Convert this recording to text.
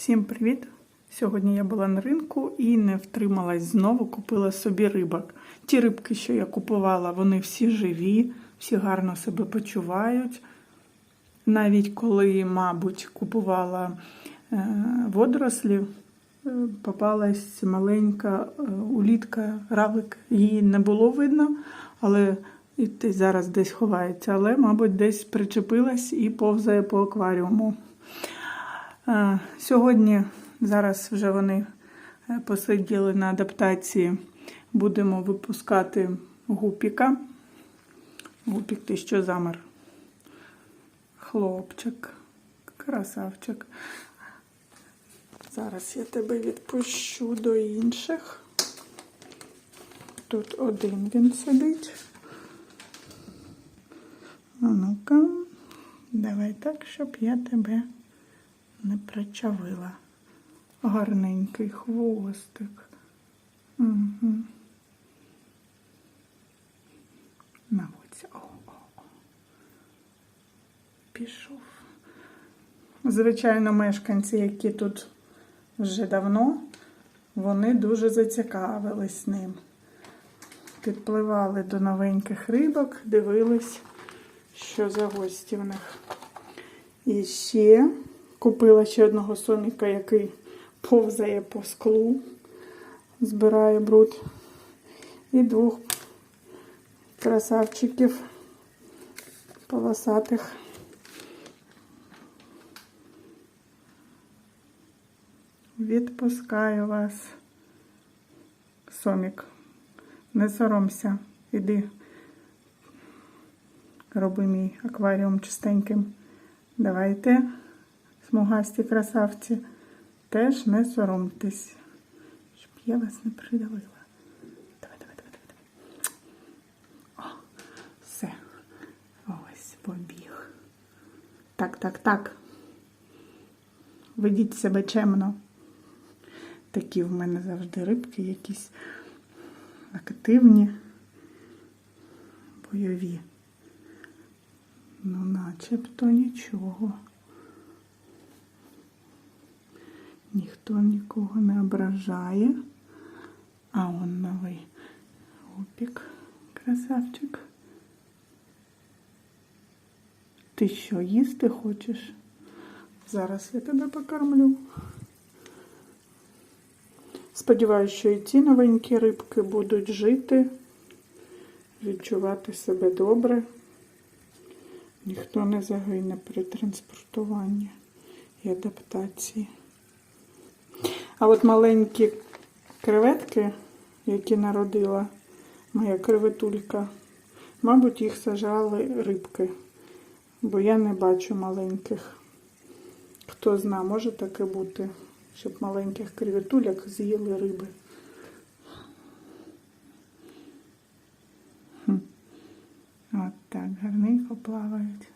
Всім привіт! Сьогодні я була на ринку і не втрималась знову, купила собі рибок. Ті рибки, що я купувала, вони всі живі, всі гарно себе почувають. Навіть коли, мабуть, купувала е, водорослі, е, попалась маленька е, улітка, равлик. Її не було видно, але і зараз десь ховається, але, мабуть, десь причепилась і повзає по акваріуму. Сьогодні, зараз вже вони е, посиділи на адаптації, будемо випускати гупіка. Гупік, ти що замер? Хлопчик, красавчик. Зараз я тебе відпущу до інших. Тут один він сидить. А ну-ка, давай так, щоб я тебе не причавила. Гарненький хвостик. Угу. Наводься. О, о, о. Пішов. Звичайно, мешканці, які тут вже давно, вони дуже зацікавились ним. Підпливали до новеньких рибок, дивились, що за гості в них. І ще купила ще одного соміка, який повзає по склу, збирає бруд. І двох красавчиків полосатих. Відпускаю вас, Сомік. Не соромся, іди. Роби мій акваріум чистеньким. Давайте, смугасті красавці, теж не соромтесь, щоб я вас не придавила. Давай, давай, давай, давай. давай. О, все. Ось побіг. Так, так, так. Ведіть себе чемно. Такі в мене завжди рибки якісь активні, бойові. Ну, начебто нічого. Ніхто нікого не ображає. А он новий гупік, красавчик. Ти що, їсти хочеш? Зараз я тебе покормлю. Сподіваюся, що і ці новенькі рибки будуть жити, відчувати себе добре. Ніхто не загине при транспортуванні і адаптації. А от маленькі креветки, які народила моя креветулька, мабуть, їх сажали рибки, бо я не бачу маленьких. Хто зна, може таке бути, щоб маленьких креветуляк з'їли риби. От так гарненько плавають.